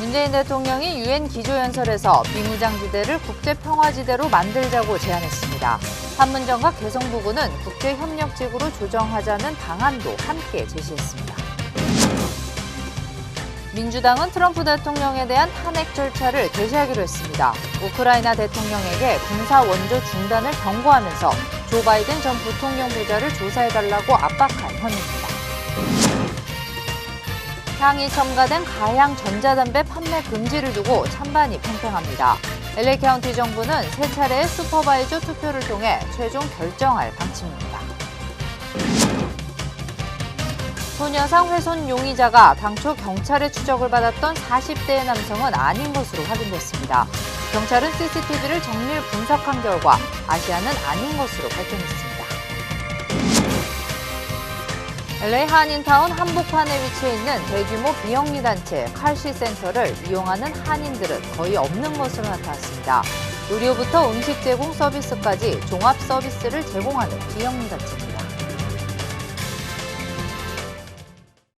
문재인 대통령이 유엔 기조연설에서 비무장지대를 국제평화지대로 만들자고 제안했습니다. 판문점과 개성부구는 국제협력지구로 조정하자는 방안도 함께 제시했습니다. 민주당은 트럼프 대통령에 대한 탄핵 절차를 개시하기로 했습니다. 우크라이나 대통령에게 군사 원조 중단을 경고하면서 조 바이든 전 부통령 부자를 조사해달라고 압박한 혐의입니다. 향이 첨가된 가향 전자담배 판매 금지를 두고 찬반이 팽팽합니다. LA 카운티 정부는 세 차례의 슈퍼바이저 투표를 통해 최종 결정할 방침입니다. 소녀상 훼손 용의자가 당초 경찰의 추적을 받았던 40대의 남성은 아닌 것으로 확인됐습니다. 경찰은 CCTV를 정밀 분석한 결과 아시아는 아닌 것으로 밝혀냈습니다. LA 한인타운 한복판에 위치해 있는 대규모 비영리 단체 칼시 센터를 이용하는 한인들은 거의 없는 것으로 나타났습니다. 의료부터 음식 제공 서비스까지 종합 서비스를 제공하는 비영리 단체입니다.